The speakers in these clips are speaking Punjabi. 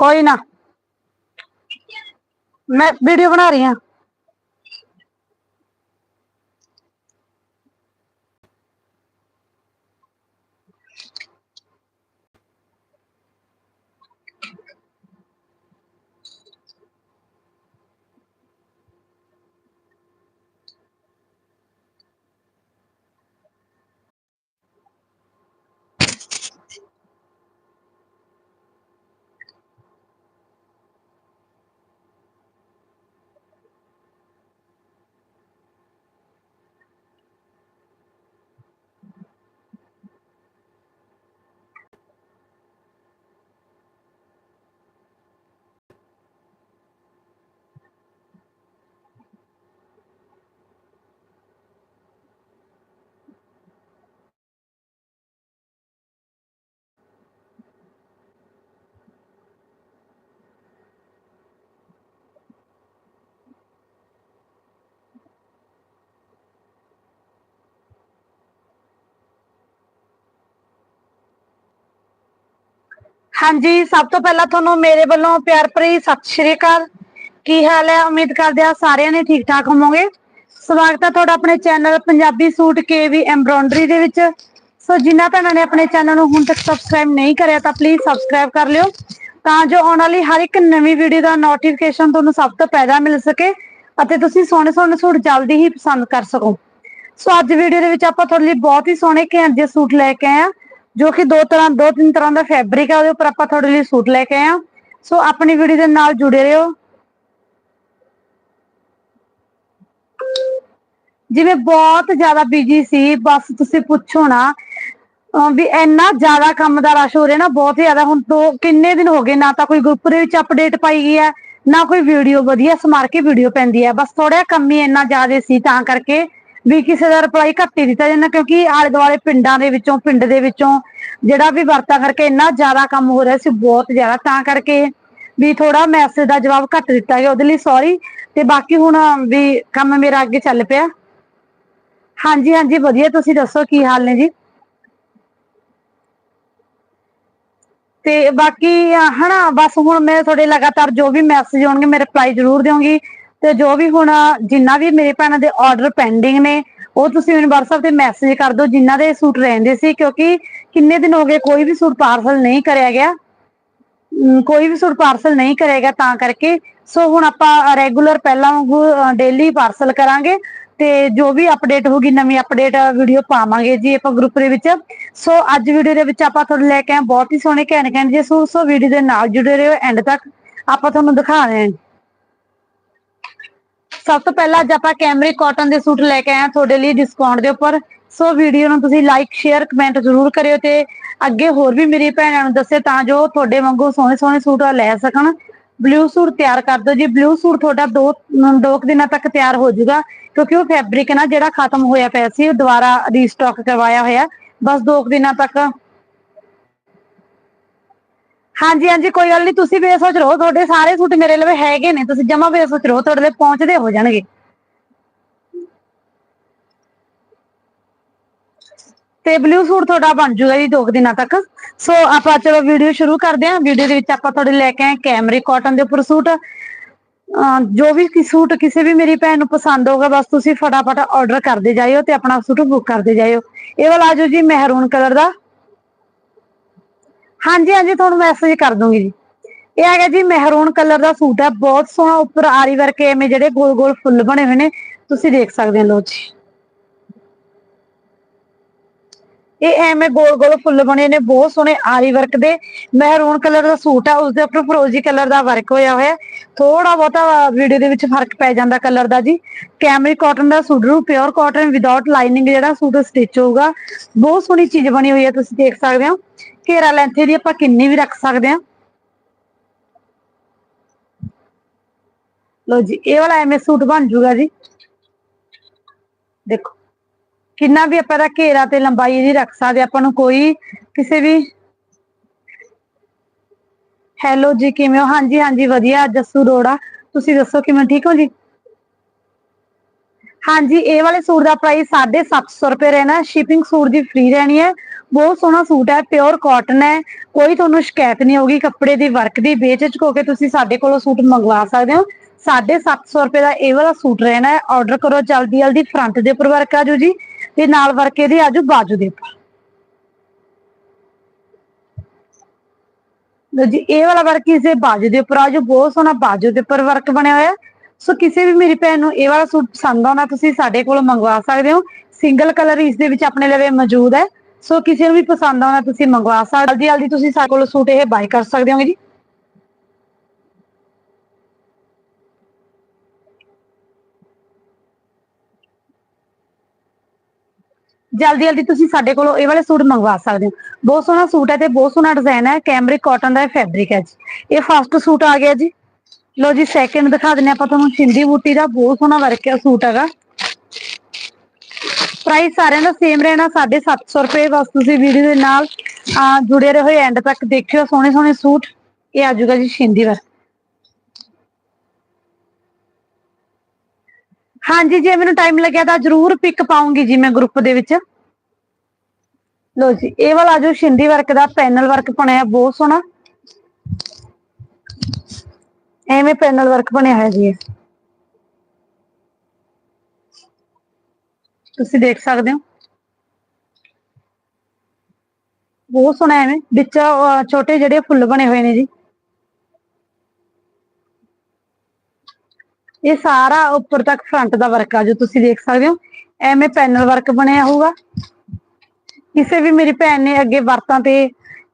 ਕੋਈ ਨਾ। ਮੈਂ ਵੀਡੀਓ ਬਣਾ ਰਹੀ ਹਾਂ। ਹਾਂਜੀ, ਸਭ ਤੋਂ ਪਹਿਲਾਂ ਤੁਹਾਨੂੰ ਮੇਰੇ ਵੱਲੋਂ ਪਿਆਰ ਭਰੀ ਸਤਿ ਸ਼੍ਰੀ ਅਕਾਲ। ਕੀ ਹਾਲ ਹੈ? ਉਮੀਦ ਕਰਦੇ ਆ ਸਾਰਿਆਂ ਨੇ ਠੀਕ ਠਾਕ ਹੋਵੋਗੇ। ਸਵਾਗਤ ਹੈ ਤੁਹਾਡਾ ਆਪਣੇ ਚੈਨਲ ਪੰਜਾਬੀ ਸੂਟ ਕੇਵੀ ਐਮਬ੍ਰੋਇਡਰੀ ਦੇ ਵਿੱਚ। ਸੋ ਜਿਨ੍ਹਾਂ ਭੈਣਾਂ ਨੇ ਆਪਣੇ ਚੈਨਲ ਨੂੰ ਹੁਣ ਤੱਕ ਸਬਸਕ੍ਰਾਈਬ ਨਹੀਂ ਕਰਿਆ ਤਾਂ ਪਲੀਜ਼ ਸਬਸਕ੍ਰਾਈਬ ਕਰ ਲਿਓ। ਤਾਂ ਜੋ ਆਉਣ ਵਾਲੀ ਹਰ ਇੱਕ ਨਵੀਂ ਵੀਡੀਓ ਦਾ ਨੋਟੀਫਿਕੇਸ਼ਨ ਤੁਹਾਨੂੰ ਸਭ ਤੋਂ ਪਹਿਲਾਂ ਮਿਲ ਸਕੇ ਅਤੇ ਤੁਸੀਂ ਸੋਹਣੇ ਸੋਹਣੇ ਸੂਟ ਜਲਦੀ ਹੀ ਪਸੰਦ ਕਰ ਸਕੋ। ਸੋ ਅੱਜ ਵੀਡੀਓ ਦੇ ਵਿੱਚ ਆਪਾਂ ਤੁਹਾਡੇ ਲਈ ਬਹੁਤ ਹੀ ਸੋਹਣੇ ਘੈਂਟ ਜਿਹੇ ਸੂਟ ਲੈ ਕੇ ਆਏ ਆ ਜੋ ਕਿ ਦੋ ਤਰ੍ਹਾਂ, ਦੋ ਤਿੰਨ ਤਰ੍ਹਾਂ ਦਾ ਫੈਬਰਿਕ ਹੈ ਉਹਦੇ ਉੱਪਰ ਆਪਾਂ ਤੁਹਾਡੇ ਲਈ ਸੂਟ ਲੈ ਕੇ ਆਏ ਆ ਸੋ ਆਪਣੀ ਵੀਡੀਓ ਦੇ ਨਾਲ ਜੁੜੇ ਰਹੋ। ਜਿਵੇਂ ਬਹੁਤ ਜ਼ਿਆਦਾ ਬਿਜ਼ੀ ਸੀ, ਬਸ ਤੁਸੀਂ ਪੁੱਛੋ ਨਾ ਵੀ ਇੰਨਾ ਜ਼ਿਆਦਾ ਕੰਮ ਦਾ ਰਸ਼ ਹੋ ਰਿਹਾ ਨਾ, ਬਹੁਤ ਜ਼ਿਆਦਾ। ਹੁਣ ਤੋਂ ਕਿੰਨੇ ਦਿਨ ਹੋ ਗਏ, ਨਾ ਤਾਂ ਕੋਈ ਗਰੁੱਪ ਦੇ ਵਿੱਚ ਅਪਡੇਟ ਪਾਈ ਗਈ ਹੈ, ਨਾ ਕੋਈ ਵੀਡੀਓ ਵਧੀਆ ਸਮਾਰ ਕੇ ਵੀਡੀਓ ਪੈਂਦੀ ਹੈ। ਬਸ ਥੋੜਾ ਕੰਮ ਹੀ ਇੰਨਾ ਜ਼ਿਆਦਾ ਸੀ ਤਾਂ ਕਰਕੇ ਵੀ ਕਿਸੇ ਦਾ ਰਿਪਲਾਈ ਘੱਟ ਹੀ ਦਿੱਤਾ ਜਾਂਦਾ ਕਿਉਂਕਿ ਆਲੇ ਦੁਆਲੇ ਪਿੰਡਾਂ ਦੇ ਵਿੱਚੋਂ ਪਿੰਡ ਦੇ ਵਿੱਚੋਂ ਜਿਹੜਾ ਵੀ ਵਰਤਾ ਕਰਕੇ ਇੰਨਾ ਜ਼ਿਆਦਾ ਕੰਮ ਹੋ ਰਿਹਾ ਸੀ ਬਹੁਤ ਜ਼ਿਆਦਾ ਤਾਂ ਕਰਕੇ ਵੀ ਥੋੜਾ ਮੈਸੇਜ ਦਾ ਜਵਾਬ ਘੱਟ ਦਿੱਤਾ ਗਿਆ ਉਹਦੇ ਲਈ ਸੌਰੀ ਤੇ ਬਾਕੀ ਹੁਣ ਵੀ ਕੰਮ ਮੇਰਾ ਅੱਗੇ ਚੱਲ ਪਿਆ। ਹਾਂਜੀ ਹਾਂਜੀ ਵਧੀਆ ਤੁਸੀਂ ਦੱਸੋ ਕੀ ਹਾਲ ਨੇ ਜੀ? ਤੇ ਬਾਕੀ ਅਹ, ਹਨਾ ਬਸ ਹੁਣ ਮੈਂ ਤੁਹਾਡੇ ਲਗਾਤਾਰ ਜੋ ਵੀ ਮੈਸੇਜ ਆਉਣਗੇ ਮੈਂ ਰਿਪਲਾਈ ਜ਼ਰੂਰ ਦੇਵਾਂਗੀ ਤੇ ਜੋ ਵੀ ਹੁਣ ਜਿੰਨਾ ਵੀ ਮੇਰੇ ਭੈਣਾਂ ਦੇ ਆਰਡਰ ਪੈਂਡਿੰਗ ਨੇ, ਉਹ ਤੁਸੀਂ ਮੈਨੂੰ WhatsApp ਤੇ ਮੈਸੇਜ ਕਰ ਦਿਓ ਜਿਨ੍ਹਾਂ ਦੇ ਸੂਟ ਰਹਿੰਦੇ ਸੀ, ਕਿਉਂਕਿ ਕਿੰਨੇ ਦਿਨ ਹੋ ਗਏ ਕੋਈ ਵੀ ਸੂਟ ਪਾਰਸਲ ਨਹੀਂ ਕਰਿਆ ਗਿਆ। ਕੋਈ ਵੀ ਸੂਟ ਪਾਰਸਲ ਨਹੀਂ ਕਰਿਆ ਤਾਂ ਕਰਕੇ। ਸੋ ਹੁਣ ਆਪਾਂ ਰੈਗੂਲਰ ਪਹਿਲਾਂ ਵਾਂਗੂ ਡੇਲੀ ਪਾਰਸਲ ਕਰਾਂਗੇ ਤੇ ਜੋ ਵੀ ਅਪਡੇਟ ਹੋਗੀ ਨਵੀਂ ਅਪਡੇਟ ਵੀਡੀਓ ਪਾਵਾਂਗੇ ਜੀ ਆਪਾਂ ਗਰੁੱਪ ਦੇ ਵਿੱਚ। ਸੋ ਅੱਜ ਵੀਡੀਓ ਦੇ ਵਿੱਚ ਆਪਾਂ ਤੁਹਾਨੂੰ ਲੈ ਕੇ ਆਏ ਬਹੁਤ ਹੀ ਸੋਹਣੇ ਕਹਿਣ ਕਹਿਣ ਜੇ ਸੂਟ ਸੋ ਵੀਡੀਓ ਦੇ ਨਾਲ ਜੁੜੇ ਰਹੋ ਐਂਡ ਤੱਕ ਆਪਾਂ ਤੁਹਾਨੂੰ ਦਿਖਾ ਰਹੇ ਹਾਂ। ਸਭ ਤੋਂ ਪਹਿਲਾਂ ਅੱਜ ਆਪਾਂ ਕੈਮਰਿਕ ਕਾਟਨ ਦੇ ਸੂਟ ਲੈ ਕੇ ਆਏ ਹਾਂ ਤੁਹਾਡੇ ਲਈ ਡਿਸਕਾਊਂਟ ਦੇ ਉੱਪਰ। ਸੋ ਵੀਡੀਓ ਨੂੰ ਤੁਸੀਂ ਲਾਈਕ ਸ਼ੇਅਰ ਕਮੈਂਟ ਜ਼ਰੂਰ ਕਰਿਓ ਤੇ ਅੱਗੇ ਹੋਰ ਵੀ ਮੇਰੀ ਭੈਣਾਂ ਨੂੰ ਦੱਸੇ ਤਾਂ ਜੋ ਤੁਹਾਡੇ ਵਾਂਗੂ ਸੋਹਣੇ ਸੋਹਣੇ ਸੂਟ ਲੈ ਸਕਣ। ਬਲੂ ਸੂਟ ਤਿਆਰ ਕਰ ਦਿਓ ਜੀ। ਬਲੂ ਸੂਟ ਤੁਹਾਡਾ ਦੋ ਅਮ, ਦੋ ਦਿਨਾਂ ਤੱਕ ਤਿਆਰ ਹੋ ਜਾਊਗਾ ਕਿਉਂਕਿ ਉਹ ਫੈਬਰਿਕ ਨਾ ਜਿਹੜਾ ਖਤਮ ਹੋਇਆ ਪਿਆ ਸੀ ਉਹ ਦੁਬਾਰਾ ਰੀਸਟਾਕ ਕਰਵਾਇਆ ਹੋਇਆ। ਬਸ ਦੋ ਦਿਨਾਂ ਤੱਕ ਹਾਂਜੀ ਹਾਂਜੀ, ਕੋਈ ਗੱਲ ਨਹੀਂ ਤੁਸੀਂ ਬੇਸੋਚ ਰਹੋ, ਤੁਹਾਡੇ ਸਾਰੇ ਸੂਟ ਮੇਰੇ ਲਵੇ ਹੈਗੇ ਨੇ, ਤੁਸੀਂ ਜਮਾ ਬੇਸੋਚ ਰਹੋ, ਤੁਹਾਡੇ ਲਈ ਪਹੁੰਚਦੇ ਹੋ ਜਾਣਗੇ। ਤੇ ਬਲੂ ਸੂਟ ਤੁਹਾਡਾ ਬਣ ਜੂਗਾ ਜੀ ਦੋ ਦਿਨਾਂ ਤੱਕ। ਸੋ ਆਪਾਂ ਚਲੋ ਵੀਡੀਓ ਸ਼ੁਰੂ ਕਰਦੇ ਹਾਂ। ਵੀਡੀਓ ਦੇ ਵਿੱਚ ਆਪਾਂ ਤੁਹਾਡੇ ਲੈ ਕੇ ਆਏ ਕੈਮਰਿਕ ਕਾਟਨ ਦੇ ਉੱਪਰ ਸੂਟ। ਜੋ ਵੀ ਕੀ ਸੂਟ ਕਿਸੇ ਵੀ ਮੇਰੀ ਭੈਣ ਨੂੰ ਪਸੰਦ ਹੋਗਾ ਬਸ ਤੁਸੀਂ ਫਟਾਫਟ ਆਰਡਰ ਕਰਦੇ ਜਾਇਓ ਤੇ ਆਪਣਾ ਸੂਟ ਬੁੱਕ ਕਰਦੇ ਜਾਇਓ। ਇਹ ਵਾਲਾ ਆਜੋ ਜੀ, ਮਹਿਰੂਨ ਕਲਰ ਦਾ। ਹਾਂਜੀ ਹਾਂਜੀ, ਤੁਹਾਨੂੰ ਮੈਸੇਜ ਕਰ ਦੂੰਗੀ ਜੀ। ਇਹ ਹੈਗਾ ਜੀ, ਮਹਿਰੂਨ ਕਲਰ ਦਾ ਸੂਟ ਹੈ। ਬਹੁਤ ਸੋਹਣਾ ਉੱਪਰ ਆਰੀ ਵਰਕ ਐਵੇਂ ਜਿਹੜੇ ਗੋਲ ਗੋਲ ਫੁੱਲ ਬਣੇ ਹੋਏ ਨੇ, ਤੁਸੀਂ ਦੇਖ ਸਕਦੇ ਹੋ ਲੋ ਜੀ। ਇਹ ਐਵੇਂ ਗੋਲ ਗੋਲ ਫੁੱਲ ਬਣੇ ਨੇ, ਬਹੁਤ ਸੋਹਣੇ ਆਰੀ ਵਰਕ ਦੇ। ਮਹਿਰੂਨ ਕਲਰ ਦਾ ਸੂਟ ਆ ਉਸ ਦੇ ਉੱਪਰ ਫਰੋਜ਼ੀ ਕਲਰ ਦਾ ਵਰਕ ਹੋਇਆ ਹੋਇਆ। ਥੋੜਾ ਬਹੁਤਾ ਵੀਡੀਓ ਦੇ ਵਿੱਚ ਫ਼ਰਕ ਪੈ ਜਾਂਦਾ ਕਲਰ ਦਾ ਜੀ। ਕੈਮਰੀ ਕਾਟਨ ਦਾ ਸੂਟ ਰੂ ਪਿਓਰ ਕਾਟਨ ਵਿਦਆਊਟ ਲਾਈਨਿੰਗ ਜਿਹੜਾ ਸੂਟ ਸਟਿਚ ਹੋਊਗਾ। ਬਹੁਤ ਸੋਹਣੀ ਚੀਜ਼ ਬਣੀ ਹੋਈ ਹੈ, ਤੁਸੀਂ ਦੇਖ ਸਕਦੇ ਹੋ। ਘੇਰਾ ਲੈਂਥ ਦੀ ਆਪਾਂ ਕਿੰਨੀ ਵੀ ਰੱਖ ਸਕਦੇ ਹਾਂ। ਲੋ ਜੀ, ਇਹ ਵਾਲਾ ਐਵੇਂ ਸੂਟ ਬਣ ਜੂਗਾ ਜੀ। ਦੇਖੋ, ਕਿੰਨਾ ਵੀ ਆਪਾਂ ਦਾ ਘੇਰਾ ਤੇ ਲੰਬਾਈ ਇਹਦੀ ਰੱਖ ਸਕਦੇ ਆਪਾਂ ਨੂੰ ਕੋਈ ਕਿਸੇ ਵੀ ਹੈਲੋ ਜੀ, ਕਿਵੇਂ ਹੋ? ਹਾਂਜੀ ਹਾਂਜੀ, ਵਧੀਆ, ਜੱਸੂ ਰੋੜਾ ਤੁਸੀਂ ਦੱਸੋ ਕਿਵੇਂ ਠੀਕ ਹੋ ਜੀ? ਹਾਂਜੀ, ਇਹ ਵਾਲੇ ਸੂਟ ਦਾ ਪ੍ਰਾਈਸ 750 ਰੁਪਏ ਰਹਿਣਾ। ਸ਼ਿਪਿੰਗ ਸੂਟ ਦੀ ਫ੍ਰੀ ਰਹਿਣੀ ਹੈ। ਬਹੁਤ ਸੋਹਣਾ ਸੂਟ ਹੈ ਪਿਓਰ ਕਾਟਨ ਹੈ। ਕੋਈ ਤੁਹਾਨੂੰ ਸ਼ਿਕਾਇਤ ਨਹੀਂ ਹੋਗੀ ਕੱਪੜੇ ਦੀ ਵਰਕ ਦੀ ਬੇਚਿਜਕ ਹੋ ਕੇ ਤੁਸੀਂ ਸਾਡੇ ਕੋਲੋਂ ਸੂਟ ਮੰਗਵਾ ਸਕਦੇ ਹੋ। 750 ਰੁਪਏ ਦਾ ਇਹ ਵਾਲਾ ਸੂਟ ਰਹਿਣਾ ਹੈ। ਆਰਡਰ ਕਰੋ ਜਲਦੀ ਜਲਦੀ ਫਰੰਟ ਦੇ ਉੱਪਰ ਵਰਕ ਆਜੂ ਜੀ ਤੇ ਨਾਲ ਵਰਕ ਇਹਦੇ ਆਜੂ ਬਾਜੂ ਦੇ ਉੱਪਰ। ਲਓ ਜੀ, ਇਹ ਵਾਲਾ ਵਰਕ ਇਸ ਬਾਜੂ ਦੇ ਉੱਪਰ ਆਜੂ ਬਹੁਤ ਸੋਹਣਾ ਬਾਜੂ ਦੇ ਉੱਪਰ ਵਰਕ ਬਣਿਆ ਹੋਇਆ। ਸੋ ਕਿਸੇ ਵੀ ਮੇਰੀ ਭੈਣ ਨੂੰ ਇਹ ਵਾਲਾ ਸੂਟ ਪਸੰਦ ਆਉਣਾ ਤੁਸੀਂ ਸਾਡੇ ਕੋਲੋਂ ਮੰਗਵਾ ਸਕਦੇ ਹੋ। ਸਿੰਗਲ ਕਲਰ ਇਸ ਦੇ ਵਿੱਚ ਆਪਣੇ ਲਵੇ ਮੌਜੂਦ ਹੈ। ਸੋ ਕਿਸੇ ਨੂੰ ਵੀ ਪਸੰਦ ਆਉਣਾ ਤੁਸੀਂ ਮੰਗਵਾ ਸਕਦੇ ਜਲਦੀ ਜਲਦੀ ਤੁਸੀਂ ਸਾਡੇ ਕੋਲ ਸੂਟ ਇਹ ਬਾਈ ਕਰ ਸਕਦੇ ਹੋਗੇ ਜੀ। ਜਲਦੀ ਜਲਦੀ ਤੁਸੀਂ ਸਾਡੇ ਕੋਲੋਂ ਇਹ ਵਾਲੇ ਸੂਟ ਮੰਗਵਾ ਸਕਦੇ ਹੋ। ਬਹੁਤ ਸੋਹਣਾ ਸੂਟ ਹੈ ਤੇ ਬਹੁਤ ਸੋਹਣਾ ਡਿਜ਼ਾਈਨ ਹੈ। ਕੈਮਰਿਕ ਕਾਟਨ ਦਾ ਫੈਬਰਿਕ ਹੈ ਜੀ। ਇਹ ਫਸਟ ਸੂਟ ਆ ਗਿਆ ਜੀ। ਲੋ ਜੀ ਸੈਕਿੰਡ ਦਿਖਾ ਦਿੰਨੇ ਆਪਾਂ ਤੁਹਾਨੂੰ। ਸਿੰਧੀ ਬੂਟੀ ਦਾ ਬਹੁਤ ਸੋਹਣਾ ਵਰਕ ਹੈ ਸੂਟ ਹੈਗਾ। ਪ੍ਰਾਈਸ ਸਾਰਿਆਂ ਦਾ ਸੇਮ ਰਹਿਣਾ 750 ਰੁਪਏ ਬਸ ਤੁਸੀਂ ਵੀਡੀਓ ਦੇ ਨਾਲ ਜੁੜੇ ਰਹੋ ਐਂਡ ਤੱਕ ਦੇਖਿਓ, ਸੋਹਣੇ ਸੋਹਣੇ ਸੂਟ। ਇਹ ਆ ਜੀ ਸਿੰਧੀ ਵਰਕ ਹਾਂਜੀ, ਜੇ ਮੈਨੂੰ ਟਾਈਮ ਲੱਗਿਆ ਤਾਂ ਜਰੂਰ ਪਿਕ ਪਾਉਂਗੀ ਜੀ ਮੈਂ ਗਰੁੱਪ ਦੇ ਵਿੱਚ। ਲੋ ਜੀ, ਇਹ ਵਾਲਾ ਜੋ ਸ਼ਿੰਦੀ ਵਰਕ ਦਾ ਪੈਨਲ ਵਰਕ ਬਣਿਆ ਬਹੁਤ ਸੋਹਣਾ। ਐਵੇਂ ਪੈਨਲ ਵਰਕ ਬਣਿਆ ਹੈ ਜੀ ਇਹ। ਤੁਸੀਂ ਦੇਖ ਸਕਦੇ ਹੋ। ਬਹੁਤ ਸੋਹਣਾ ਐਵੇਂ, ਵਿੱਚ ਛੋਟੇ ਜਿਹੜੇ ਫੁੱਲ ਬਣੇ ਹੋਏ ਨੇ ਜੀ। ਇਹ ਸਾਰਾ ਉੱਪਰ ਤੱਕ ਫਰੰਟ ਦਾ ਵਰਕ ਆ, ਜੋ ਤੁਸੀਂ ਦੇਖ ਸਕਦੇ ਹੋ। ਐਵੇਂ ਪੈਨਲ ਵਰਕ ਬਣਿਆ ਹੋਊਗਾ। ਕਿਸੇ ਵੀ ਮੇਰੀ ਭੈਣ ਨੇ ਅੱਗੇ ਵਰਤਾਂ ਤੇ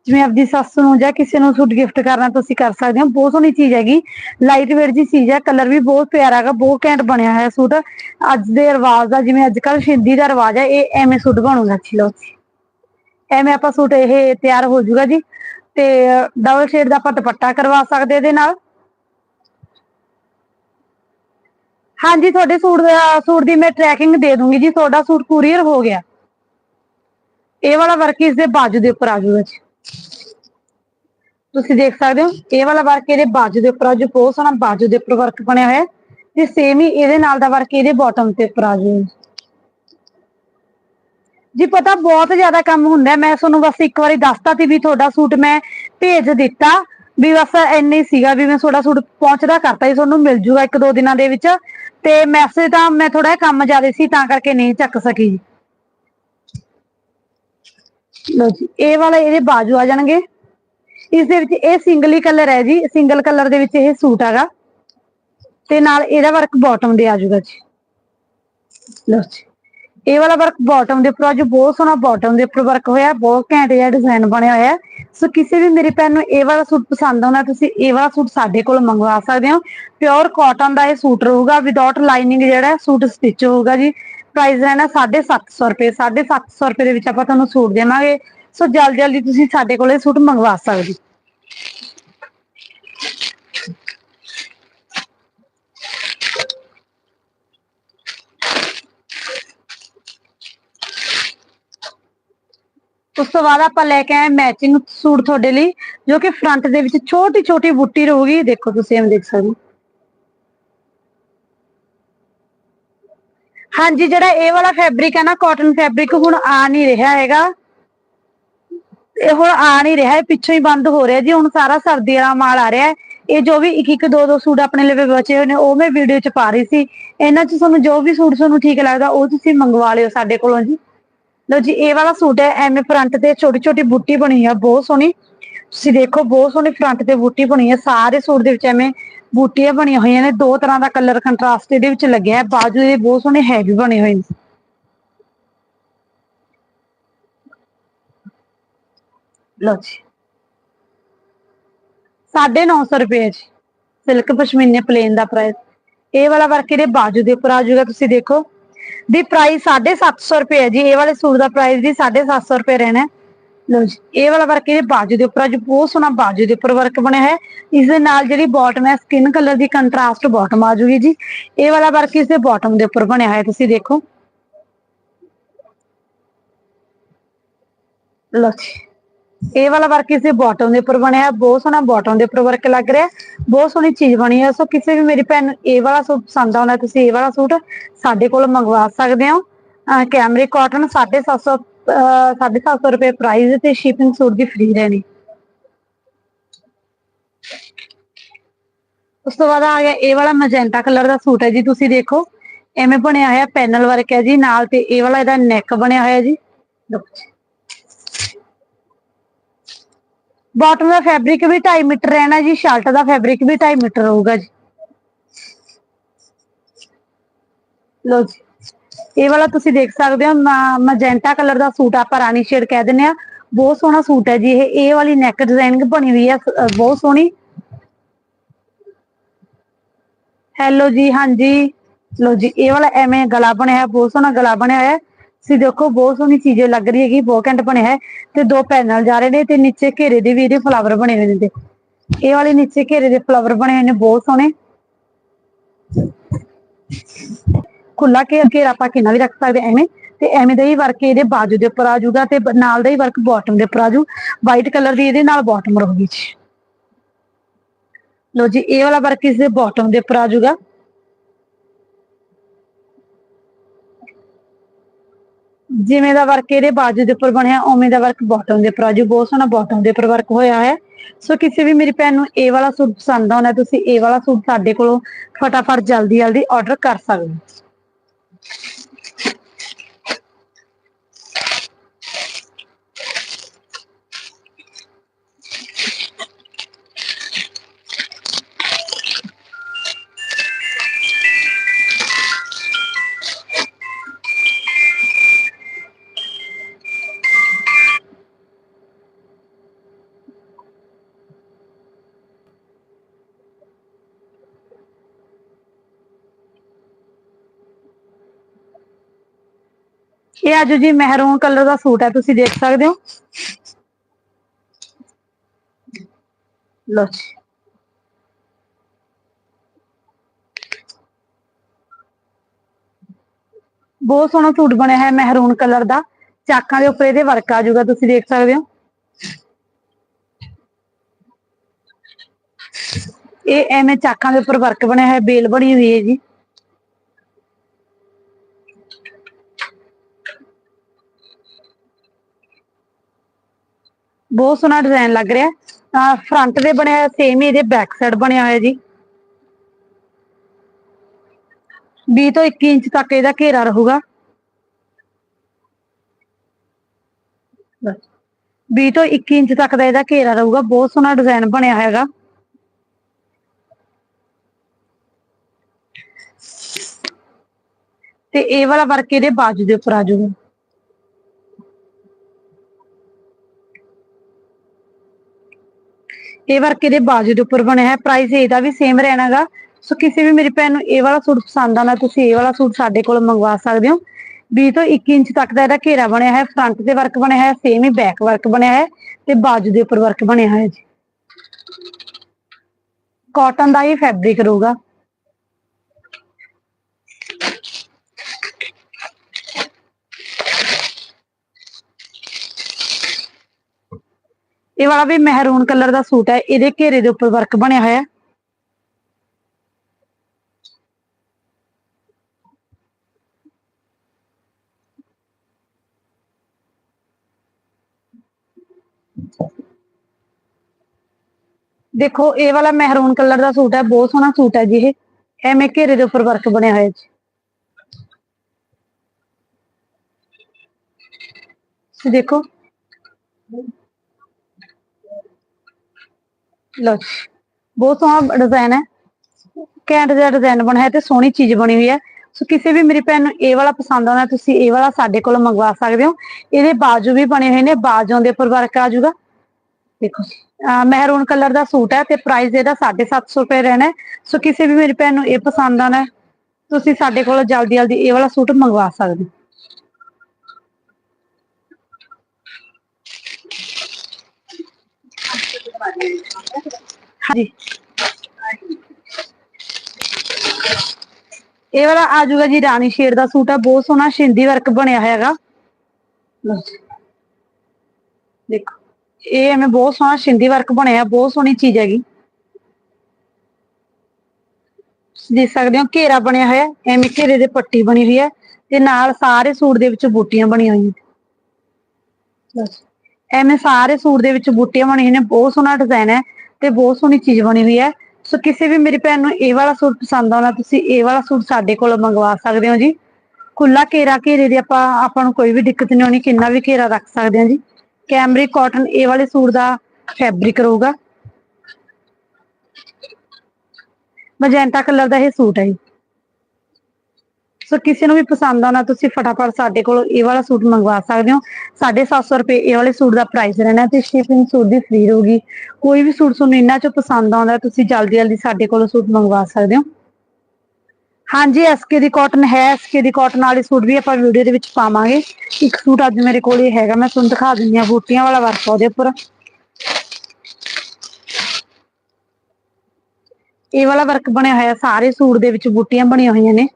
ਜਿਵੇਂ ਆਪਦੀ ਸੱਸ ਨੂੰ ਜਾਂ ਕਿਸੇ ਨੂੰ ਸੂਟ ਗਿਫਟ ਕਰਨਾ ਤੁਸੀਂ ਕਰ ਸਕਦੇ ਹੋ, ਬਹੁਤ ਸੋਹਣੀ ਚੀਜ਼ ਹੈਗੀ। ਲਾਈਟ ਵੇਟ ਜੀ ਚੀਜ਼ ਹੈ ਕਲਰ ਵੀ ਬਹੁਤ ਪਿਆਰਾ ਹੈਗਾ, ਬਹੁਤ ਘੈਂਟ ਬਣਿਆ ਹੋਇਆ ਸੂਟ। ਅੱਜ ਦੇ ਰਿਵਾਜ ਦਾ, ਜਿਵੇਂ ਅੱਜ ਕੱਲ ਸ਼ਿੰਦੀ ਦਾ ਰਿਵਾਜ ਹੈ, ਇਹ ਐਵੇਂ ਸੂਟ ਬਣੂਗਾ ਚਲੋ ਐਵੇਂ ਆਪਾਂ ਸੂਟ ਇਹ ਤਿਆਰ ਹੋ ਜਾਊਗਾ ਜੀ। ਤੇ ਡਬਲ ਸ਼ੇਡ ਦਾ ਆਪਾਂ ਦੁਪੱਟਾ ਕਰਵਾ ਸਕਦੇ ਇਹਦੇ ਨਾਲ। ਹਾਂਜੀ, ਤੁਹਾਡੇ ਸੂਟ ਦਾ, ਸੂਟ ਦੀ ਮੈਂ ਟਰੈਕਿੰਗ ਦੇ ਦੂੰਗੀ ਜੀ, ਤੁਹਾਡਾ ਸੂਟ ਕੁਰੀਅਰ ਹੋ ਗਿਆ। ਇਹ ਵਾਲਾ ਵਰਕ ਇਸ ਦੇ ਬਾਜੂ ਦੇ ਉੱਪਰ ਆ ਜਾਊਗਾ ਜੀ। ਤੁਸੀਂ ਦੇਖ ਸਕਦੇ ਹੋ, ਇਹ ਵਾਲਾ ਵਰਕ ਇਹਦੇ ਬਾਜੂ ਦੇ ਉੱਪਰ ਆ ਜਾਊ ਬਹੁਤ ਸੋਹਣਾ ਬਾਜੂ ਦੇ ਉੱਪਰ ਵਰਕ ਬਣਿਆ ਹੋਇਆ ਤੇ ਸੇਮ ਹੀ ਇਹਦੇ ਨਾਲ ਦਾ ਵਰਕ ਇਹਦੇ ਬਾਟਮ ਤੇ ਉੱਪਰ ਆ ਜਾਊਗਾ ਜੀ ਪਤਾ ਬਹੁਤ ਜ਼ਿਆਦਾ ਕੰਮ ਹੁੰਦਾ ਮੈਂ ਤੁਹਾਨੂੰ ਬਸ ਇੱਕ ਵਾਰੀ ਦੱਸਤਾ ਸੀ ਵੀ ਤੁਹਾਡਾ ਸੂਟ ਮੈਂ ਭੇਜ ਦਿੱਤਾ, ਵੀ ਬਸ ਇੰਨੇ ਸੀਗਾ ਵੀ ਮੈਂ ਤੁਹਾਡਾ ਸੂਟ ਪਹੁੰਚਦਾ ਕਰਤਾ ਜੀ, ਤੁਹਾਨੂੰ ਮਿਲ ਜੂਗਾ ਇੱਕ ਦੋ ਦਿਨਾਂ ਦੇ ਵਿੱਚ ਤੇ ਮੈਸੇਜ ਤਾਂ ਮੈਂ ਥੋੜਾ ਕੰਮ ਜ਼ਿਆਦਾ ਸੀ ਤਾਂ ਕਰਕੇ ਨਹੀਂ ਚੱਕ ਸਕੀ। ਲੋ ਜੀ ਇਹ ਵਾਲਾ ਇਹਦੇ ਬਾਜੂ ਆ ਜਾਣਗੇ। ਇਸ ਦੇ ਵਿੱਚ ਇਹ ਸਿੰਗਲ ਹੀ ਕਲਰ ਹੈ ਜੀ। ਸਿੰਗਲ ਕਲਰ ਦੇ ਵਿੱਚ ਇਹ ਸੂਟ ਹੈਗਾ। ਤੇ ਨਾਲ ਇਹਦਾ ਵਰਕ ਬਾਟਮ ਦੇ ਆ ਜਾਊਗਾ ਜੀ। ਲੋ ਜੀ। ਇਹ ਵਾਲਾ ਵਰਕ ਬਾਟਮ ਦੇ ਉੱਪਰ ਅੱਜ ਬਹੁਤ ਸੋਹਣਾ ਬਾਟਮ ਦੇ ਉੱਪਰ ਵਰਕ ਹੋਇਆ। ਬਹੁਤ ਘੈਂਟ ਜਿਹਾ ਡਿਜ਼ਾਈਨ ਬਣਿਆ ਹੋਇਆ। ਹੈ ਸੋ ਕਿਸੇ ਵੀ ਮੇਰੀ ਭੈਣ ਨੂੰ ਇਹ ਵਾਲਾ ਸੂਟ ਪਸੰਦ ਆਉਣਾ ਤੁਸੀਂ ਇਹ ਵਾਲਾ ਸੂਟ ਸਾਡੇ ਕੋਲ ਮੰਗਵਾ ਸਕਦੇ ਹੋ। ਪਿਓਰ ਕਾਟਨ ਦਾ ਇਹ ਸੂਟ ਰਹੂਗਾ। ਵਿਦਆਊਟ ਲਾਈਨਿੰਗ ਜਿਹੜਾ, ਸੂਟ ਸਟਿਚ ਹੋਊਗਾ ਜੀ। ਪ੍ਰਾਈਸ ਰਹਿਣਾ 750 ਰੁਪਏ 750 ਰੁਪਏ ਦੇ ਵਿੱਚ ਆਪਾਂ ਤੁਹਾਨੂੰ ਸੂਟ ਦੇਵਾਂਗੇ। ਸੋ ਜਲਦੀ ਜਲਦੀ ਤੁਸੀਂ ਸਾਡੇ ਕੋਲ ਸੂਟ ਮੰਗਵਾ ਸਕਦੇ। ਉਸ ਤੋਂ ਬਾਅਦ ਆਪਾਂ ਲੈ ਕੇ ਆਏ ਮੈਚਿੰਗ ਸੂਟ ਤੁਹਾਡੇ ਲਈ, ਜੋ ਕਿ ਫਰੰਟ ਦੇ ਵਿੱਚ ਛੋਟੀ ਛੋਟੀ ਬੁੱਟੀ ਰਹੂਗੀ। ਦੇਖੋ ਤੁਸੀਂ ਐਵੇਂ ਦੇਖ ਸਕਦੇ ਹੋ। ਹਾਂਜੀ, ਜਿਹੜਾ ਇਹ ਵਾਲਾ ਫੈਬਰਿਕ ਹੈ ਨਾ ਕਾਟਨ ਫੈਬਰਿਕ ਹੁਣ ਆ ਨਹੀਂ ਰਿਹਾ ਹੈਗਾ। ਇਹ ਹੁਣ ਆ ਨਹੀਂ ਰਿਹਾ, ਇਹ ਪਿੱਛੋਂ ਹੀ ਬੰਦ ਹੋ ਰਿਹਾ ਜੀ, ਹੁਣ ਸਾਰਾ ਸਰਦੀ ਵਾਲਾ ਮਾਲ ਆ ਰਿਹਾ। ਇਹ ਜੋ ਵੀ ਇੱਕ ਇੱਕ ਦੋ ਦੋ ਸੂਟ ਆਪਣੇ ਲਈ ਬਚੇ ਹੋਏ ਨੇ, ਉਹ ਮੈਂ ਵੀਡੀਓ ਚ ਪਾ ਰਹੀ ਸੀ। ਇਹਨਾਂ ਚ ਤੁਹਾਨੂੰ ਜੋ ਵੀ ਸੂਟ ਤੁਹਾਨੂੰ ਠੀਕ ਲੱਗਦਾ, ਉਹ ਤੁਸੀਂ ਮੰਗਵਾ ਲਿਓ ਸਾਡੇ ਕੋਲੋਂ ਜੀ। ਲਓ ਜੀ, ਇਹ ਵਾਲਾ ਸੂਟ ਹੈ, ਐਵੇਂ ਫਰੰਟ ਤੇ ਛੋਟੀ ਛੋਟੀ ਬੂਟੀ ਬਣੀ ਆ, ਬਹੁਤ ਸੋਹਣੀ। ਤੁਸੀਂ ਦੇਖੋ, ਬਹੁਤ ਸੋਹਣੀ ਫਰੰਟ ਤੇ ਬੂਟੀ ਬਣੀ ਹੈ ਸਾਰੇ ਸੂਟ ਦੇ ਵਿੱਚ ਐਵੇਂ ਬੂਟੀਆਂ ਬਣੀਆਂ ਹੋਈਆਂ ਨੇ, ਦੋ ਤਰ੍ਹਾਂ ਦਾ ਕਲਰ ਕੰਟਰਾਸਟ ਇਹਦੇ ਵਿੱਚ ਲੱਗਿਆ ਹੈ। ਬਾਜੂ ਦੇ ਬਹੁਤ ਸੋਹਣੇ ਹੈਵੀ ਬਣੇ ਹੋਏ ਨੇ। ਲਓ ਜੀ। 950 ਰੁਪਏ ਜੀ, ਸਿਲਕ ਪਸ਼ਮੀਨੇ ਪਲੇਨ ਦਾ ਪ੍ਰਾਈਸ ਇਹ ਵਾਲਾ ਵਰਕ ਇਹਦੇ ਬਾਜੂ ਦੇ ਉੱਪਰ ਆ ਜਾਊਗਾ, ਤੁਸੀਂ ਦੇਖੋ। ਦੀ ਪ੍ਰਾਈਸ 750 ਰੁਪਏ ਹੈ ਜੀ। ਇਹ ਵਾਲੇ ਸੂਟ ਦਾ ਪ੍ਰਾਈਸ ਵੀ 750 ਰੁਪਏ ਰਹਿਣਾ ਹੈ। ਜੀ, ਇਹ ਵਾਲਾ ਵਰਕ ਇਹਦੇ ਬਾਜੂ ਦੇ ਉੱਪਰ ਅੱਜ ਬਹੁਤ ਸੋਹਣਾ ਬਾਜੂ ਦੇ ਉੱਪਰ ਵਰਕ ਬਣਿਆ ਹੈ। ਇਸ ਦੇ ਨਾਲ ਜਿਹੜੀ ਬਾਟਮ ਹੈ ਸਕਿਨ ਕਲਰ ਦੀ ਕੰਟਰਾਸਟ ਬਾਟਮ ਆ ਜੂਗੀ ਜੀ। ਇਹ ਵਾਲਾ ਵਰਕ ਇਸ ਦੇ ਬਾਟਮ ਦੇ ਉੱਪਰ ਬਣਿਆ ਹੋਇਆ, ਤੁਸੀਂ ਦੇਖੋ। ਲਓ ਜੀ, ਇਹ ਵਾਲਾ ਵਰਕ ਇਸੇ ਬਾਟਮ ਦੇ ਉੱਪਰ ਬਣਿਆ ਹੈ, ਬਹੁਤ ਸੋਹਣਾ ਬਾਟਮ ਦੇ ਉੱਪਰ ਵਰਕ ਲੱਗ ਰਿਹਾ ਬਹੁਤ ਸੋਹਣੀ ਚੀਜ਼ ਬਣੀ ਹੈ, ਸੋ ਕਿਸੇ ਵੀ ਮੇਰੀ ਭੈਣ ਨੂੰ ਇਹ ਵਾਲਾ ਸੂਟ ਪਸੰਦ ਆਉਂਦਾ ਤੁਸੀਂ ਇਹ ਵਾਲਾ ਸੂਟ ਸਾਡੇ ਕੋਲ ਮੰਗਵਾ ਸਕਦੇ ਹੋ। ਕੈਮਰੇ ਕਾਟਨ 750 750 ਰੁਪਏ ਪ੍ਰਾਈਸ ਤੇ ਸ਼ਿਪਿੰਗ ਸੂਟ ਦੀ ਫ੍ਰੀ ਰਹਿਣੀ। ਉਸ ਤੋਂ ਬਾਅਦ ਆ ਗਿਆ ਇਹ ਵਾਲਾ ਮੈਜੈਂਟਾ ਕਲਰ ਦਾ ਸੂਟ ਹੈ ਜੀ, ਤੁਸੀਂ ਦੇਖੋ, ਐਵੇਂ ਬਣਿਆ ਹੋਇਆ ਪੈਨਲ ਵਰਕ ਹੈ ਜੀ, ਨਾਲ ਤੇ ਇਹ ਵਾਲਾ ਇਹਦਾ ਨੈਕ ਬਣਿਆ ਹੋਇਆ ਜੀ। ਦੇਖੋ ਬਾਟਮ ਦਾ ਫੈਬਰਿਕ ਵੀ 2.5 ਮੀਟਰ ਰਹਿਣਾ ਜੀ ਸ਼ਰਟ ਦਾ ਫੈਬਰਿਕ ਵੀ 2.5 ਮੀਟਰ ਰਹੂਗਾ ਜੀ। ਲੋ ਜੀ। ਇਹ ਵਾਲਾ ਤੁਸੀਂ ਦੇਖ ਸਕਦੇ ਹੋ ਮੈਜੈਂਟਾ ਕਲਰ ਦਾ ਸੂਟ ਆਪਾਂ ਰਾਣੀ ਸ਼ੇਡ ਕਹਿ ਦਿੰਦੇ ਆ ਬਹੁਤ ਸੋਹਣਾ ਸੂਟ ਹੈ ਜੀ ਇਹ। ਇਹ ਵਾਲੀ ਨੈਕ ਡਿਜ਼ਾਈਨਿੰਗ ਬਣੀ ਹੋਈ ਹੈ ਬਹੁਤ ਸੋਹਣੀ। ਹੈਲੋ ਜੀ, ਹਾਂਜੀ। ਲੋ ਜੀ, ਇਹ ਵਾਲਾ ਐਵੇਂ ਗਲਾ ਬਣਿਆ ਹੈ ਬਹੁਤ ਸੋਹਣਾ ਗਲਾ ਬਣਿਆ ਹੋਇਆ ਤੁਸੀਂ ਦੇਖੋ, ਬਹੁਤ ਸੋਹਣੀ ਚੀਜ਼ ਲੱਗ ਰਹੀ ਹੈਗੀ, ਬਹੁਤ ਘੈਂਟ ਬਣਿਆ ਹੈ। ਤੇ ਦੋ ਪੈਨਲ ਜਾ ਰਹੇ ਨੇ ਤੇ ਨੀਚੇ ਘੇਰੇ ਦੇ ਵੀ ਇਹਦੇ ਫਲਾਵਰ ਬਣੇ ਹੋਏ ਨੇ ਇਹ ਵਾਲੇ ਨੀਚੇ ਘੇਰੇ ਦੇ ਫਲਾਵਰ ਬਣੇ ਹੋਏ ਨੇ, ਬਹੁਤ ਸੋਹਣੇ। ਖੁੱਲਾ ਘੇਰ ਘੇਰ ਆਪਾਂ ਕਿੰਨਾ ਵੀ ਰੱਖ ਸਕਦੇ ਐਵੇਂ। ਤੇ ਐਵੇਂ ਦਾ ਹੀ ਵਰਕ ਇਹਦੇ ਬਾਜੂ ਦੇ ਉੱਪਰ ਆ ਜਾਊਗਾ ਤੇ ਨਾਲ ਦਾ ਹੀ ਵਰਕ ਬਾਟਮ ਦੇ ਉੱਪਰ ਆ ਜਾਊ। ਵਾਈਟ ਕਲਰ ਦੀ ਇਹਦੇ ਨਾਲ ਬਾਟਮ ਰਹੂਗੀ ਜੀ। ਲੋ ਜੀ, ਇਹ ਵਾਲਾ ਵਰਕ ਇਸ ਦੇ ਬਾਟਮ ਦੇ ਉੱਪਰ ਆ ਜਾਊਗਾ। ਜਿਵੇਂ ਦਾ ਵਰਕ ਇਹਦੇ ਬਾਜੂ ਦੇ ਉੱਪਰ ਬਣਿਆ, ਉਵੇਂ ਦਾ ਵਰਕ ਬਾਟਮ ਦੇ ਉੱਪਰ ਆ ਜਾਊ। ਬਹੁਤ ਸੋਹਣਾ ਬਾਟਮ ਦੇ ਉੱਪਰ ਵਰਕ ਹੋਇਆ ਹੈ। ਸੋ ਕਿਸੇ ਵੀ ਮੇਰੀ ਭੈਣ ਨੂੰ ਇਹ ਵਾਲਾ ਸੂਟ ਪਸੰਦ ਆਉਣਾ ਤੁਸੀਂ ਇਹ ਵਾਲਾ ਸੂਟ ਸਾਡੇ ਕੋਲੋਂ ਫਟਾਫਟ ਜਲਦੀ ਜਲਦੀ ਆਰਡਰ ਕਰ ਸਕਦੇ ਹੋ। ਇਹ ਅੱਜ ਜੀ ਮਹਿਰੂਨ ਕਲਰ ਦਾ ਸੂਟ ਹੈ, ਤੁਸੀਂ ਦੇਖ ਸਕਦੇ ਹੋ। ਲੋ ਜੀ। ਬਹੁਤ ਸੋਹਣਾ ਸੂਟ ਬਣਿਆ ਹੈ ਮਹਿਰੂਨ ਕਲਰ ਦਾ। ਚਾਕਾਂ ਦੇ ਉੱਪਰ ਇਹਦੇ ਵਰਕ ਆ ਜਾਊਗਾ, ਤੁਸੀਂ ਦੇਖ ਸਕਦੇ ਹੋ। ਇਹ ਐਵੇਂ ਚਾਕਾਂ ਦੇ ਉੱਪਰ ਵਰਕ ਬਣਿਆ ਹੈ, ਬੇਲ ਬਣੀ ਹੋਈ ਹੈ ਜੀ। ਬਹੁਤ ਸੋਹਣਾ ਡਿਜ਼ਾਈਨ ਲੱਗ ਰਿਹਾ। ਆ ਫਰੰਟ ਦੇ ਬਣਿਆ ਸੇਮ ਹੀ ਇਹਦੇ ਬੈਕ ਸਾਈਡ ਬਣਿਆ ਹੋਇਆ ਜੀ। 20 ਤੋਂ 21 ਇੰਚ ਤੱਕ ਇਹਦਾ ਘੇਰਾ ਰਹੂਗਾ। 20 ਤੋਂ 21 ਇੰਚ ਤੱਕ ਦਾ ਇਹਦਾ ਘੇਰਾ ਰਹੂਗਾ। ਬਹੁਤ ਸੋਹਣਾ ਡਿਜ਼ਾਈਨ ਬਣਿਆ ਹੈਗਾ ਤੇ ਇਹ ਵਾਲਾ ਵਰਕ ਇਹਦੇ ਬਾਜੂ ਦੇ ਉੱਪਰ ਆ ਜਾਊਗਾ। ਇਹ ਵਰਕ ਇਹਦੇ ਬਾਜੂ ਦੇ ਉੱਪਰ ਬਣਿਆ ਹੈ। ਪ੍ਰਾਈਸ ਇਹਦਾ ਵੀ ਸੇਮ ਰਹਿਣਾਗਾ ਸੋ ਕਿਸੇ ਵੀ ਮੇਰੀ ਭੈਣ ਨੂੰ ਇਹ ਵਾਲਾ ਸੂਟ ਪਸੰਦ ਆਉਂਦਾ, ਤੁਸੀਂ ਇਹ ਵਾਲਾ ਸੂਟ ਸਾਡੇ ਕੋਲ ਮੰਗਵਾ ਸਕਦੇ ਹੋ। 20 ਤੋਂ 21 ਇੰਚ ਤੱਕ ਦਾ ਇਹਦਾ ਘੇਰਾ ਬਣਿਆ ਹੈ। ਫਰੰਟ ਤੇ ਵਰਕ ਬਣਿਆ ਹੈ ਸੇਮ ਹੀ ਬੈਕ ਵਰਕ ਬਣਿਆ ਹੈ ਤੇ ਬਾਜੂ ਦੇ ਉੱਪਰ ਵਰਕ ਬਣਿਆ ਹੈ ਜੀ। ਕਾਟਨ ਦਾ ਹੀ ਫੈਬਰਿਕ ਰਹੂਗਾ। ਇਹ ਵਾਲਾ ਵੀ ਮਹਿਰੂਨ ਕਲਰ ਦਾ ਸੂਟ ਹੈ, ਇਹਦੇ ਘੇਰੇ ਦੇ ਉੱਪਰ ਵਰਕ ਬਣਿਆ ਹੋਇਆ ਹੈ। ਦੇਖੋ, ਇਹ ਵਾਲਾ ਮਹਿਰੂਨ ਕਲਰ ਦਾ ਸੂਟ ਹੈ, ਬਹੁਤ ਸੋਹਣਾ ਸੂਟ ਹੈ ਜੀ ਇਹ। ਐਵੇਂ ਘੇਰੇ ਦੇ ਉੱਪਰ ਵਰਕ ਬਣਿਆ ਹੋਇਆ ਜੀ। ਦੇਖੋ। ਲੋ ਬਹੁਤ ਸੋਹਣਾ ਡਿਜ਼ਾਈਨ ਹੈ। ਘੈਂਟ ਜਿਹਾ ਡਿਜ਼ਾਈਨ ਬਣਿਆ ਹੈ ਤੇ ਸੋਹਣੀ ਚੀਜ਼ ਬਣੀ ਹੋਈ ਹੈ। ਸੋ ਕਿਸੇ ਵੀ ਮੇਰੀ ਭੈਣ ਨੂੰ ਇਹ ਵਾਲਾ ਪਸੰਦ ਆਉਂਦਾ ਤੁਸੀਂ ਇਹ ਵਾਲਾ ਸਾਡੇ ਕੋਲੋਂ ਮੰਗਵਾ ਸਕਦੇ ਹੋ। ਇਹਦੇ ਬਾਜੂ ਵੀ ਬਣੇ ਹੋਏ ਨੇ, ਬਾਜੂਆਂ ਦੇ ਉੱਪਰ ਵਰਕ ਆ ਜਾਊਗਾ। ਦੇਖੋ ਮਹਿਰੂਨ ਕਲਰ ਦਾ ਸੂਟ ਹੈ ਤੇ ਪ੍ਰਾਈਸ ਇਹਦਾ 750 ਰੁਪਏ ਰਹਿਣਾ ਸੋ ਕਿਸੇ ਵੀ ਮੇਰੀ ਭੈਣ ਨੂੰ ਇਹ ਪਸੰਦ ਆਣਾ ਤੁਸੀਂ ਸਾਡੇ ਕੋਲੋਂ ਜਲਦੀ ਜਲਦੀ ਇਹ ਵਾਲਾ ਸੂਟ ਮੰਗਵਾ ਸਕਦੇ ਹੋ ਹਾਂਜੀ। ਇਹ ਵਾਲਾ ਆ ਜਾਊਗਾ ਜੀ, ਰਾਣੀ ਸ਼ੇਡ ਦਾ ਸੂਟ ਹੈ ਬਹੁਤ ਸੋਹਣਾ ਸ਼ਿੰਦੀ ਵਰਕ ਬਣਿਆ ਹੋਇਆ ਹੈਗਾ। ਦੇਖੋ, ਇਹ ਐਵੇਂ ਬਹੁਤ ਸੋਹਣਾ ਸ਼ਿੰਦੀ ਵਰਕ ਬਣਿਆ, ਬਹੁਤ ਸੋਹਣੀ ਚੀਜ਼ ਹੈਗੀ। ਦੇਖ ਸਕਦੇ ਹੋ, ਘੇਰਾ ਬਣਿਆ ਹੋਇਆ, ਐਵੇਂ ਘੇਰੇ ਦੇ ਪੱਟੀ ਬਣੀ ਹੋਈ ਹੈ ਤੇ ਨਾਲ ਸਾਰੇ ਸੂਟ ਦੇ ਵਿੱਚ ਬੂਟੀਆਂ ਬਣੀਆਂ ਹੋਈਆਂ। ਐਵੇਂ ਸਾਰੇ ਸੂਟ ਦੇ ਵਿੱਚ ਬੂਟੀਆਂ ਬਣੀਆਂ ਨੇ, ਬਹੁਤ ਸੋਹਣਾ ਡਿਜ਼ਾਈਨ ਹੈ ਤੇ ਬਹੁਤ ਸੋਹਣੀ ਚੀਜ਼ ਬਣੀ ਹੋਈ ਹੈ। ਸੋ ਕਿਸੇ ਵੀ ਮੇਰੀ ਭੈਣ ਨੂੰ ਇਹ ਵਾਲਾ ਸੂਟ ਪਸੰਦ ਆਉਣਾ ਤੁਸੀਂ ਇਹ ਵਾਲਾ ਸੂਟ ਸਾਡੇ ਕੋਲੋਂ ਮੰਗਵਾ ਸਕਦੇ ਹੋ ਜੀ। ਖੁੱਲਾ ਘੇਰਾ, ਘੇਰੇ ਦੀ ਆਪਾਂ ਆਪਾਂ ਨੂੰ ਕੋਈ ਵੀ ਦਿੱਕਤ ਨਹੀਂ ਆਉਣੀ, ਕਿੰਨਾ ਵੀ ਘੇਰਾ ਰੱਖ ਸਕਦੇ ਹਾਂ ਜੀ। ਕੈਮਰਿਕ ਕਾਟਨ ਇਹ ਵਾਲੇ ਸੂਟ ਦਾ ਫੈਬਰਿਕ ਰਹੂਗਾ। ਮਜੈਂਟਾ ਕਲਰ ਦਾ ਇਹ ਸੂਟ ਹੈ ਜੀ। ਸੋ ਕਿਸੇ ਨੂੰ ਵੀ ਪਸੰਦ ਆਉਣਾ ਤੁਸੀਂ ਫਟਾਫਟ ਸਾਡੇ ਕੋਲ ਇਹ ਵਾਲਾ ਸੂਟ ਮੰਗਵਾ ਸਕਦੇ ਹੋ। 750 ਰੁਪਏ ਇਹ ਵਾਲੇ ਸੂਟ ਦਾ ਪ੍ਰਾਈਸ ਰਹਿਣਾ ਤੇ ਸ਼ਿਪਿੰਗ ਸੂਟ ਦੀ ਫ੍ਰੀ ਰਹੂਗੀ। ਕੋਈ ਵੀ ਸੂਟ ਤੁਹਾਨੂੰ ਇੰਨਾ ਚੋਂ ਪਸੰਦ ਆਉਂਦਾ, ਤੁਸੀਂ ਜਲਦੀ ਜਲਦੀ ਸਾਡੇ ਕੋਲੋਂ ਸੂਟ ਮੰਗਵਾ ਸਕਦੇ ਹੋ। ਹਾਂਜੀ ਐਸਕੇ ਦੀ ਕਾਟਨ ਹੈ। ਐਸਕੇ ਦੀ ਕਾਟਨ ਵਾਲੇ ਸੂਟ ਵੀ ਆਪਾਂ ਵੀਡੀਓ ਦੇ ਵਿੱਚ ਪਾਵਾਂਗੇ। ਇੱਕ ਸੂਟ ਅੱਜ ਮੇਰੇ ਕੋਲ ਇਹ ਹੈਗਾ, ਮੈਂ ਤੁਹਾਨੂੰ ਦਿਖਾ ਦਿੰਦੀ ਆ ਬੂਟੀਆਂ ਵਾਲਾ ਵਰਕ ਆ ਉਹਦੇ ਉੱਪਰ। ਇਹ ਵਾਲਾ ਵਰਕ ਬਣਿਆ ਹੋਇਆ, ਸਾਰੇ ਸੂਟ ਦੇ ਵਿੱਚ ਬੂਟੀਆਂ ਬਣੀਆਂ ਹੋਈਆਂ ਨੇ।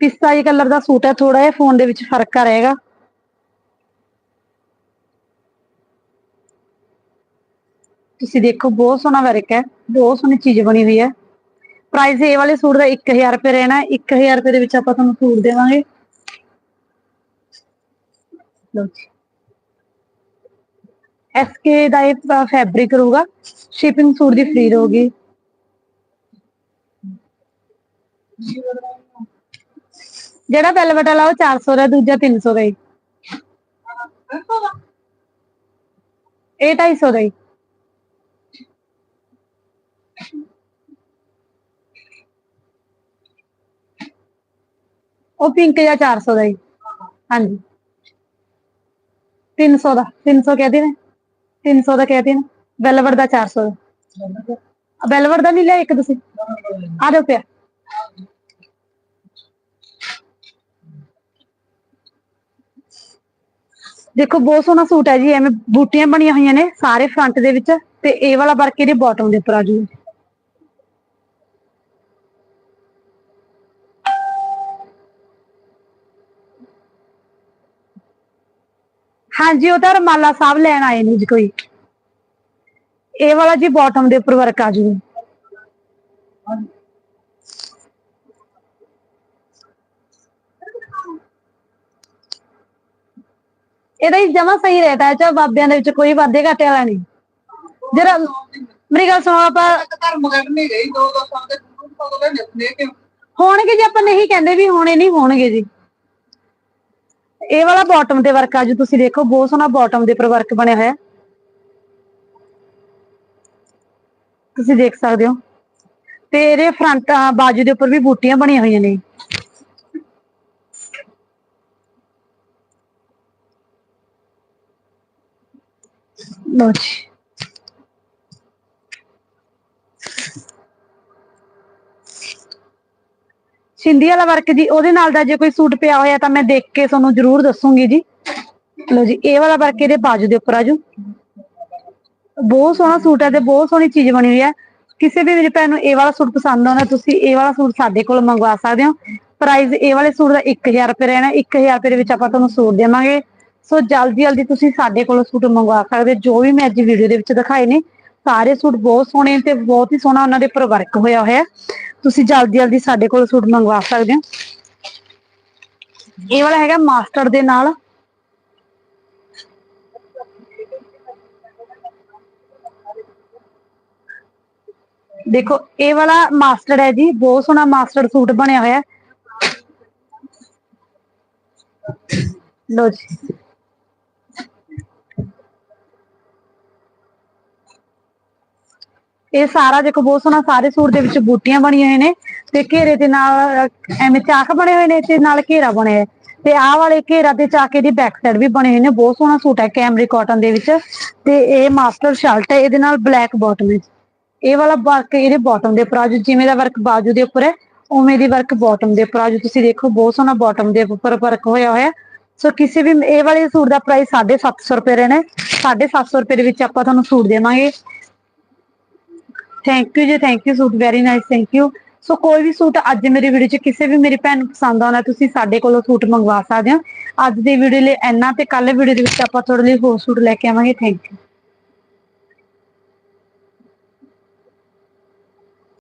ਪਿਸਤਾ ਕਲਰ ਦਾ ਸੂਟ ਹੈ ਥੋੜਾ ਜਿਹਾ ਫੋਨ ਦੇ ਵਿੱਚ ਫ਼ਰਕ ਆ ਰਹੇਗਾ। ਤੁਸੀਂ ਦੇਖੋ, ਬਹੁਤ ਸੋਹਣਾ ਵਰਕ ਹੈ, ਬਹੁਤ ਸੋਹਣੀ ਚੀਜ਼ ਬਣੀ ਹੋਈ ਹੈ। ਪ੍ਰਾਈਸ ਇਹ ਵਾਲੇ ਸੂਟ ਦਾ 1000 ਰੁਪਏ ਰਹਿਣਾ 1000 ਰੁਪਏ ਦੇ ਵਿੱਚ ਆਪਾਂ ਤੁਹਾਨੂੰ ਸੂਟ ਦੇਵਾਂਗੇ। ਲਓ ਜੀ। ਐਸਕੇ ਦਾ ਇਹ ਫੈਬਰਿਕ ਰਹੂਗਾ ਸ਼ਿਪਿੰਗ ਸੂਟ ਦੀ ਫ੍ਰੀ ਰਹੂਗੀ। ਜਿਹੜਾ ਵੈਲਵਟ ਵਾਲਾ ਉਹ 400 ਦਾ ਦੂਜਾ 300 ਦਾ ਹੀ। ਇਹ 250 ਦਾ ਹੀ। ਉਹ ਪਿੰਕ ਜਾਂ 400 ਦਾ ਹੀ। ਹਾਂਜੀ। 300 ਦਾ 300 ਕਹਦੇ ਨੇ 300 ਦਾ ਕਹਦੇ ਨੇ ਵੈਲਵਟ ਦਾ 400 ਦਾ। ਵੈਲਵਟ ਦਾ। ਨਹੀਂ ਲਿਆ ਇੱਕ ਤੁਸੀਂ? ਆ ਦਿਓ ਪਿਆ ਦੇਖੋ, ਬਹੁਤ ਸੋਹਣਾ ਸੂਟ ਹੈ ਜੀ, ਐਵੇਂ ਬੂਟੀਆਂ ਬਣੀਆਂ ਹੋਈਆਂ ਨੇ ਸਾਰੇ ਫਰੰਟ ਦੇ ਵਿੱਚ ਤੇ ਇਹ ਵਾਲਾ ਵਰਕ ਇਹਦੇ ਬਾਟਮ ਦੇ ਉੱਪਰ ਆ ਜੂ ਹਾਂਜੀ, ਉਹ ਤਾਂ ਰਮਾਲਾ ਸਾਹਿਬ ਲੈਣ ਆਏ ਨੇ ਜੀ ਕੋਈ। ਇਹ ਵਾਲਾ ਜੀ ਬਾਟਮ ਦੇ ਉੱਪਰ ਵਰਕ ਆ ਜੂ ਇਹਦਾ ਹੀ ਜਮਾ ਸਹੀ ਹੈ ਚਾ ਬਾਬਿਆਂ ਦੇ ਵਿੱਚ ਕੋਈ ਵਾਧੇ ਘਾਟੇ ਵਾਲਾ ਨਹੀਂ। ਜਰਾ ਮੇਰੀ ਗੱਲ ਸੁਣੋ ਆਪਾਂ ਧਰਮ ਕੱਢ ਨਹੀਂ ਗਈ ਦੋ ਦੋ ਸਾਲ ਦੇ ਤੋਂ ਲੈ ਨੇ ਕਿ ਹੋਣਗੇ ਜੀ ਆਪਾਂ ਨਹੀਂ ਕਹਿੰਦੇ ਵੀ ਹੋਣੇ ਨਹੀਂ ਹੋਣਗੇ ਜੀ। ਇਹ ਵਾਲਾ ਬਾਟਮ ਤੇ ਵਰਕ ਆ ਜੀ ਤੁਸੀਂ ਦੇਖੋ ਬਹੁਤ ਸੋਹਣਾ ਬਾਟਮ ਦੇ ਉੱਪਰ ਵਰਕ ਬਣਿਆ ਹੋਇਆ। ਤੁਸੀਂ ਦੇਖ ਸਕਦੇ ਹੋ। ਤੇ ਇਹਦੇ ਫਰੰਟ ਬਾਜੂ ਦੇ ਉੱਪਰ ਵੀ ਬੂਟੀਆਂ ਬਣੀਆਂ ਹੋਈਆਂ ਨੇ। ਲਓ ਜੀ ਸਿੰਧੀ ਵਾਲਾ ਵਰਕ ਜੀ, ਉਹਦੇ ਨਾਲ ਦਾ ਜੇ ਕੋਈ ਸੂਟ ਪਿਆ ਹੋਇਆ ਤਾਂ ਮੈਂ ਦੇਖ ਕੇ ਤੁਹਾਨੂੰ ਜ਼ਰੂਰ ਦੱਸੂਗੀ ਜੀ। ਲਓ ਜੀ, ਇਹ ਵਾਲਾ ਵਰਕ ਇਹਦੇ ਬਾਜੂ ਦੇ ਉੱਪਰ ਆਜੂ ਬਹੁਤ ਸੋਹਣਾ ਸੂਟ ਹੈ ਤੇ ਬਹੁਤ ਸੋਹਣੀ ਚੀਜ਼ ਬਣੀ ਹੋਈ ਹੈ। ਕਿਸੇ ਵੀ ਮੇਰੀ ਭੈਣ ਨੂੰ ਇਹ ਵਾਲਾ ਸੂਟ ਪਸੰਦ ਆਉਂਦਾ, ਤੁਸੀਂ ਇਹ ਵਾਲਾ ਸੂਟ ਸਾਡੇ ਕੋਲ ਮੰਗਵਾ ਸਕਦੇ ਹੋ। ਪ੍ਰਾਈਸ ਇਹ ਵਾਲੇ ਸੂਟ ਦਾ 1000 ਰੁਪਏ ਰਹਿਣਾ 1000 ਰੁਪਏ ਦੇ ਵਿੱਚ ਆਪਾਂ ਤੁਹਾਨੂੰ ਸੂਟ ਦੇਵਾਂਗੇ। ਸੋ ਜਲਦੀ ਜਲਦੀ ਤੁਸੀਂ ਸਾਡੇ ਕੋਲੋਂ ਸੂਟ ਮੰਗਵਾ ਸਕਦੇ ਹੋ। ਜੋ ਵੀ ਮੈਂ ਅੱਜ ਵੀਡੀਓ ਦੇ ਵਿੱਚ ਦਿਖਾਏ ਨੇ, ਸਾਰੇ ਸੂਟ ਬਹੁਤ ਸੋਹਣੇ ਤੇ ਬਹੁਤ ਹੀ ਸੋਹਣਾ ਉਹਨਾਂ ਦੇ ਉੱਪਰ ਵਰਕ ਹੋਇਆ ਹੋਇਆ। ਤੁਸੀਂ ਜਲਦੀ ਜਲਦੀ ਸਾਡੇ ਕੋਲ ਸੂਟ ਮੰਗਵਾ ਸਕਦੇ ਹੋ। ਇਹ ਵਾਲਾ ਹੈਗਾ ਮਾਸਟਰ ਦੇ ਨਾਲ। ਦੇਖੋ, ਇਹ ਵਾਲਾ ਮਾਸਟਰ ਹੈ ਜੀ, ਬਹੁਤ ਸੋਹਣਾ ਮਾਸਟਰ ਸੂਟ ਬਣਿਆ ਹੋਇਆ। ਲੋ ਜੀ। ਇਹ ਸਾਰਾ ਦੇਖੋ ਬਹੁਤ ਸੋਹਣਾ ਸਾਰੇ ਸੂਟ ਦੇ ਵਿੱਚ ਬੂਟੀਆਂ ਬਣੀਆਂ ਹੋਏ ਨੇ ਤੇ ਘੇਰੇ ਦੇ ਨਾਲ ਐਵੇਂ ਚਾਕ ਬਣੇ ਹੋਏ ਨੇ ਤੇ ਨਾਲ ਘੇਰਾ ਬਣਿਆ ਹੈ। ਤੇ ਆਹ ਵਾਲੇ ਘੇਰਾ ਤੇ ਚਾਕੇ ਦੀ ਬੈਕ ਸਾਈਡ ਵੀ ਬਣੇ ਹੋਏ ਨੇ, ਬਹੁਤ ਸੋਹਣਾ ਸੂਟ ਹੈ ਕੈਮਰੀ ਕਾਟਨ ਦੇ ਵਿੱਚ। ਤੇ ਇਹ ਮਾਸਟਰ ਸ਼ਰਟ ਹੈ, ਇਹਦੇ ਨਾਲ ਬਲੈਕ ਬਾਟਮ ਹੈ। ਇਹ ਵਾਲਾ ਵਰਕ ਇਹਦੇ ਬਾਟਮ ਦੇ ਉੱਪਰ ਆਜੂ ਜਿਵੇਂ ਦਾ ਵਰਕ ਬਾਜੂ ਦੇ ਉੱਪਰ ਹੈ, ਉਵੇਂ ਦੀ ਵਰਕ ਬਾਟਮ ਦੇ ਉੱਪਰ ਆਜੂ ਤੁਸੀਂ ਦੇਖੋ, ਬਹੁਤ ਸੋਹਣਾ ਬਾਟਮ ਦੇ ਉੱਪਰ ਵਰਕ ਹੋਇਆ ਹੋਇਆ। ਸੋ ਕਿਸੇ ਵੀ, ਇਹ ਵਾਲੇ ਸੂਟ ਦਾ ਪ੍ਰਾਈਸ 750 ਰੁਪਏ ਰਹਿਣਾ 750 ਰੁਪਏ ਦੇ ਵਿੱਚ ਆਪਾਂ ਤੁਹਾਨੂੰ ਸੂਟ ਦੇਵਾਂਗੇ। ਥੈਂਕ ਯੂ ਜੀ thank you suit very nice thank you so ਕੋਈ ਵੀ ਸੂਟ ਅੱਜ ਮੇਰੇ ਵੀਡੀਓ 'ਚ ਕਿਸੇ ਵੀ ਮੇਰੀ ਭੈਣ ਨੂੰ ਪਸੰਦ ਆਉਣਾ ਤੁਸੀਂ ਸਾਡੇ ਕੋਲੋਂ ਸੂਟ ਮੰਗਵਾ ਸਕਦੇ ਹੋ। ਅੱਜ ਦੀ ਵੀਡੀਓ ਲਈ ਇੰਨਾ ਤੇ ਕੱਲ ਵੀਡੀਓ ਦੇ ਵਿੱਚ ਆਪਾਂ ਤੁਹਾਡੇ ਲਈ ਹੋਰ ਸੂਟ ਲੈ ਕੇ ਆਵਾਂਗੇ ਥੈਂਕ ਯੂ